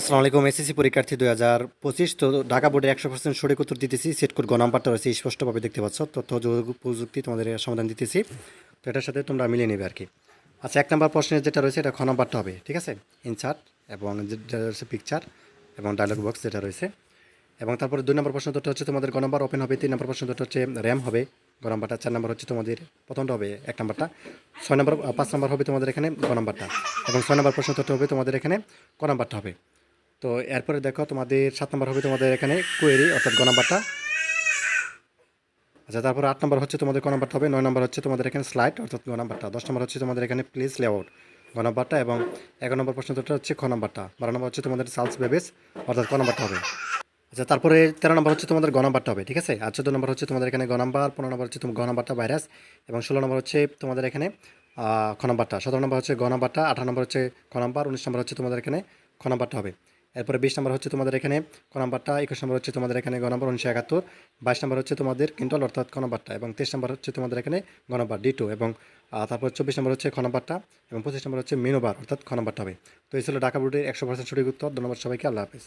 আসসালামু আলাইকুম, এসএসসি পরীক্ষার্থী দুই হাজার পঁচিশ। তো ঢাকা বোর্ডের একশো পার্সেন্ট সঠিক উত্তর দিতেছি। সেট কোড গ নাম্বারটা রয়েছে, স্পষ্টভাবে দেখতে পাচ্ছ। তথ্য যোগাযোগ প্রযুক্তি তোমাদের সমাধান দিতেছি। তো এটার সাথে তোমরা মিলিয়ে নেবে আর কি। আচ্ছা এক নম্বর প্রশ্নের যেটা রয়েছে, এটা খ নাম্বারটা হবে, ঠিক আছে? ইনসার্ট এবং যেটা রয়েছে পিকচার এবং ডায়লগ বক্স যেটা রয়েছে। এবং তারপরে দুই নম্বর প্রশ্ন দুটো হচ্ছে তোমাদের গ নম্বর ওপেন হবে, তিন নম্বর প্রশ্ন দুটো হচ্ছে র্যাম হবে। গ নাম্বারটা চার নম্বর হচ্ছে তোমাদের প্রথমটা হবে এক নম্বরটা। ছয় নম্বর, পাঁচ নম্বর হবে তোমাদের এখানে গ নাম্বারটা। এবং ছয় নম্বর প্রশ্ন হবে তোমাদের এখানে ক নাম্বারটা হবে। তো এরপরে দেখো তোমাদের সাত নম্বর হবে তোমাদের এখানে কোয়েরি অর্থাৎ গ নাম্বারটা আচ্ছা তারপরে আট নম্বর হচ্ছে তোমাদের ক নাম্বারটা হবে নয় নম্বর হচ্ছে তোমাদের এখানে স্লাইড অর্থাৎ গ নাম্বারটা দশ নম্বর হচ্ছে তোমাদের এখানে প্লেস লেআউট গ নাম্বারটা এবং এগারো নম্বর প্রশ্ন দুটো হচ্ছে খ নাম্বারটা বারো নম্বর হচ্ছে তোমাদের সালস বেবেস অর্থাৎ ক নাম্বারটা হবে আচ্ছা তারপরে তেরো নম্বর হচ্ছে তোমাদের গ নাম্বারটা হবে ঠিক আছে আর চোদ্দ নম্বর হচ্ছে তোমাদের এখানে গ নাম্বার পনেরো নম্বর হচ্ছে তোমার গ নাম্বারটা ভাইরাস এবং ষোলো নম্বর হচ্ছে তোমাদের এখানে খ নাম্বারটা সতেরো নম্বর হচ্ছে গ নাম্বারটা আঠারো নম্বর হচ্ছে খ নাম্বার উনিশ নম্বর হচ্ছে তোমাদের এখানে খ নাম্বারটা হবে এরপরে বিশ নম্বর হচ্ছে তোমাদের এখানে ক নাম্বারটা, একুশ নম্বর হচ্ছে তোমাদের এখানে গ নম্বর উনিশশো একাত্তর, বাইশ নম্বর হচ্ছে তোমাদের কিন্টল অর্থাৎ ক নাম্বারটা এবং তেইশ নম্বর হচ্ছে তোমাদের এখানে গ নাম্বার ডি টু এবং তারপর চব্বিশ নম্বর হচ্ছে খ নাম্বারটা এবং পঁচিশ নম্বর হচ্ছে মেনোবার অর্থাৎ খ নাম্বারটা হবে। তো এই ছিল ঢাকা বোর্ডের একশো পার্সেন্ট সঠিক উত্তর। ধন্যবাদ সবাইকে। আল্লাহ হাফিজ।